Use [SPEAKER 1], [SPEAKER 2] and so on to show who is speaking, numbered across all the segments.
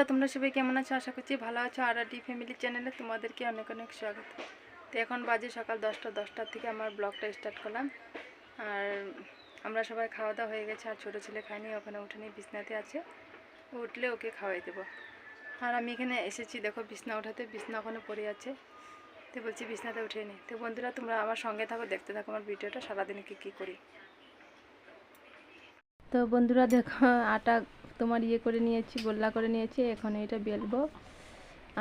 [SPEAKER 1] তোমরা সবাই কেমন আছো? আশা করছি ভালো আছো। আর ডি ফ্যামিলি চ্যানেলে তোমাদেরকে অনেক অনেক স্বাগত। তো এখন বাজে সকাল দশটা দশটার থেকে আমার ব্লগটা স্টার্ট করলাম। আর আমরা সবাই খাওয়া দাওয়া হয়ে গেছে। আর ছোটো ছেলে খায়নি, ওখানে উঠেনি বিছনাতে আছে। উঠলে ওকে খাওয়াই দেবো। আর আমি এখানে এসেছি, দেখো বিছনা ওঠাতে। বিছনা ওখানে পড়ে আছে। তো বলছি বিছনাতে উঠে নি। তো বন্ধুরা, তোমরা আমার সঙ্গে থাকো, দেখতে থাকো আমার ভিডিওটা, সারাদিনে কী কী করি। তো বন্ধুরা, দেখো আটা তোমার ইয়ে করে নিয়েছি, গোল্লা করে নিয়েছি, এখন এটা বেলবো।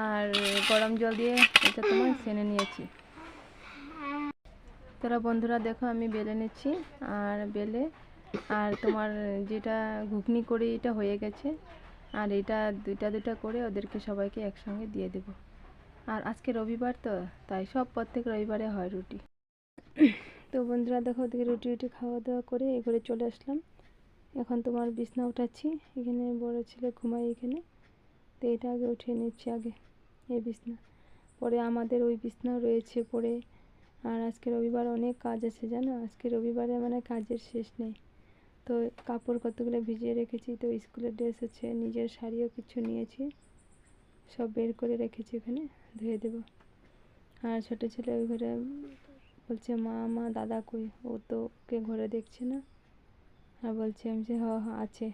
[SPEAKER 1] আর গরম জল দিয়ে এটা তোমার সেনে নিয়েছি। তোরা বন্ধুরা দেখো, আমি বেলে নিচ্ছি, আর বেলে, আর তোমার যেটা ঘুগনি করে, এটা হয়ে গেছে। আর এটা দুইটা দুইটা করে ওদেরকে সবাইকে একসঙ্গে দিয়ে দেব। আর আজকে রবিবার তো, তাই সব প্রত্যেক রবিবারে হয় রুটি। তো বন্ধুরা দেখো, ওদেরকে রুটি রুটি খাওয়া দাওয়া করে এ করে চলে আসলাম। এখন তোমার বিছনা উঠাচ্ছি। এখানে বড় ছেলে ঘুমাই এখানে। তো এটা আগে উঠিয়ে নিচ্ছি আগে, এই বিছনা। পরে আমাদের ওই বিছনা রয়েছে পরে। আর আজকে রবিবার অনেক কাজ আছে, জানো? আজকে রবিবারে মানে কাজের শেষ নেই। তো কাপড় কতগুলো ভিজিয়ে রেখেছি, তো স্কুলের ড্রেস আছে, নিজের শাড়িও কিছু নিয়েছি। সব বের করে রেখেছি ওখানে ধুয়ে দেবো। আর ছোটো ছেলে ওই ঘরে বলছে, মা মা, দাদা কই? ও তো ওকে ঘরে দেখছে না। আর বলছে আমি যে হ হ আছে।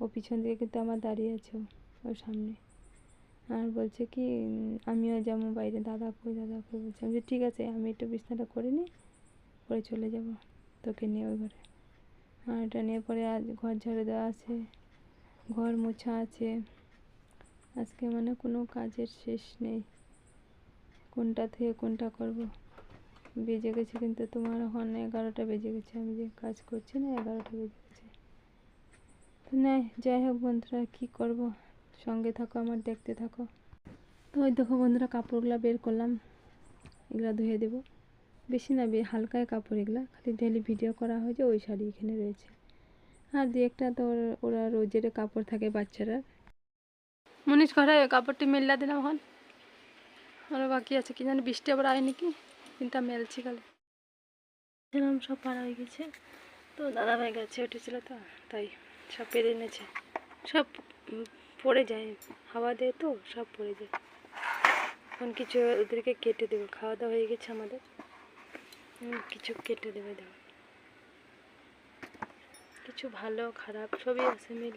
[SPEAKER 1] ও পিছন দিকে কিন্তু আমার দাঁড়িয়ে আছে ওর সামনে। আর বলছে কি আমিও যাব বাইরে, দাদা কই দাদা কই বলছে। আমি ঠিক আছে, আমি একটু বিছনাটা করে নিই, পরে চলে যাব তোকে নিয়ে ওই ঘরে। আর এটা নিয়ে পরে আজ ঘর ঝাড়ু দেওয়া আছে, ঘর মোছা আছে। আজকে মানে কোনো কাজের শেষ নেই। কোনটা থেকে কোনটা করব? বেজে গেছে কিন্তু তোমার এখন এগারোটা বেজে গেছে। আমি যে কাজ করছি না, এগারোটা বেজে গেছে। তো না, যাই হোক বন্ধুরা, কী করব? সঙ্গে থাকো আমার, দেখতে থাকো। তো ওই দেখো বন্ধুরা, কাপড়গুলো বের করলাম। এগুলো ধুয়ে দেবো। বেশি না হালকায় কাপড় এগুলা। খালি ডেলি ভিডিও করা হয়েছে ওই শাড়ি এখানে রয়েছে। আর দু একটা তো ওরা রোজের কাপড় থাকে বাচ্চারা। মনীষ ঘরে কাপড়টি মেললা দিলাম এখন। আরও বাকি আছে, কি জানি বৃষ্টি আবার আয় নাকি? তিনটা মেলছি খালি এরকম সব পাড়া হয়ে গেছে। তো দাদাভাই গেছে, উঠেছিল তো, তাই সব পেরে এনেছে। সব পড়ে যায়, হাওয়া দেয় তো, সব পড়ে যায়। এখন কিছু ওদেরকে কেটে দেবো, খাওয়া দাওয়া হয়ে গেছে আমাদের। কিছু কেটে দেবে দেবো কিছু ভালো, খারাপ, সবই আছে মিল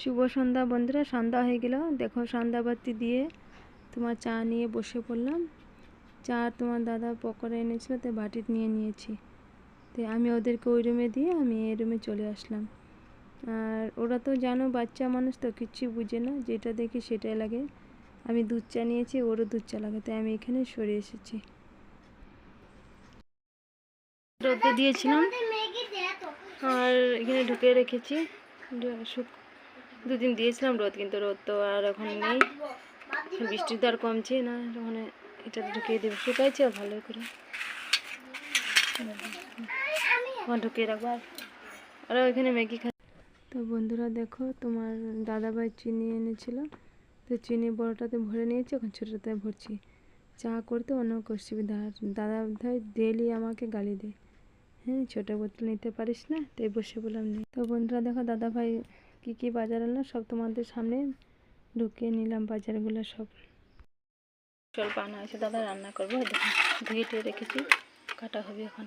[SPEAKER 1] শুভ সন্ধ্যা বন্ধুরা, সন্ধ্যা হয়ে গেল। দেখো সন্ধ্যাবাতি দিয়ে তোমার চা নিয়ে বসে পড়লাম। চা তোমার দাদা পকোড়া এনেছিল, তাই বাটি নিয়ে নিয়েছি। তো আমি ওদেরকে ওই রুমে দিয়ে আমি এই রুমে চলে আসলাম। আর ওরা তো জানো বাচ্চা মানুষ, তো কিচ্ছু বুঝে না, যেটা দেখি সেটাই লাগে। আমি দুধ চা নিয়েছি, ওরও দুধ চা লাগে, তাই আমি এখানে সরে এসেছি। রোদে দিয়েছিলাম, আর এখানে ঢুকে রেখেছি। দুদিন দিয়েছিলাম রোদ, কিন্তু রোদ তো আর এখন নেই। বৃষ্টির তো আর কমছে না ওখানে এটা ঢুকিয়ে দেবো। শুকাইছে ভালো করে। ঢুকিয়ে রাখব আর ওরা ওইখানে ম্যাগি খা তো বন্ধুরা দেখো তোমার দাদাভাই চিনি এনেছিল। তো চিনি বড়টাতে ভরে নিয়েছি এখন ছোটোটাতে ভরছি। চা করতে অনেক অসুবিধা। আর দাদা ভাই ডেলি আমাকে গালি দেয়। হ্যাঁ ছোটো বোতল নিতে পারিস না তাই বসে বললাম নেই। তো বন্ধুরা দেখো দাদা ভাই কী কী বাজার আনলো সব তোমাদের সামনে ঢুকিয়ে নিলাম বাজারগুলো সব। স্বল্প আনা হয়েছে দাদা রান্না করব। এই ধুয়ে টুয়ে রেখেছি কাটা হবে এখন।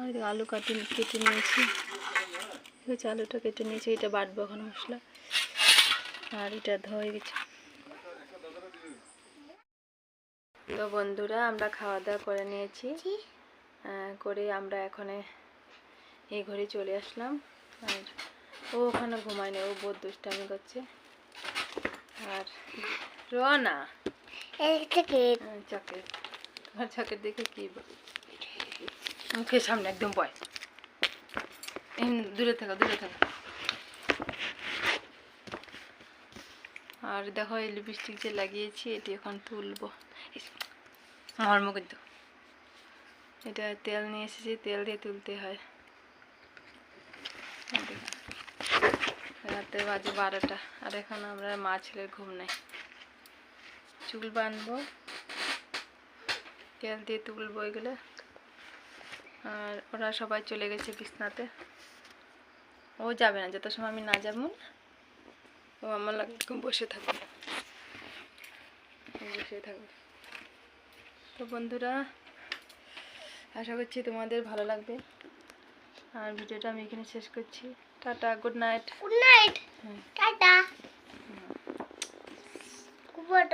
[SPEAKER 1] আর আলু কাটি কেটে নিয়েছি। ঠিক আছে আলুটা কেটে নিয়েছি এটা বাটবো এখন মশলা। আর এটা ধোয়া হয়ে গেছে। তো বন্ধুরা আমরা খাওয়া দাওয়া করে নিয়েছি। করে আমরা এখানে এই ঘরে চলে আসলাম। আর ও ওখানে ঘুমায় না ও বহুত দুষ্টামি করছে। আর রনা চকেট তোমার চকেট দেখে কি মুখের সামনে একদম বয় দূরে থাকো দূরে থাকো। আর দেখো এই লিপস্টিক যে লাগিয়েছি এটি এখন তুলবো। আমার মুখে তো এটা তেল নিয়ে এসেছি তেল দিয়ে তুলতে হয় এই দেখো। রাতে বাজে বারোটা, আর এখন আমরা মা ছেলের ঘুম নেই। চুল বানবো তেল দিয়ে তুলবো এগুলো আর ওরা সবাই চলে গেছে বিছনাতে। ও যাবে না, যত সময় আমি না যাব, ও আমার লাগে বসে থাকবে। বসে থাকবে। তো বন্ধুরা, আশা করছি তোমাদের ভালো লাগবে। আর ভিডিওটা আমি এখানে শেষ করছি। tata good night
[SPEAKER 2] good night
[SPEAKER 1] hmm
[SPEAKER 2] tata good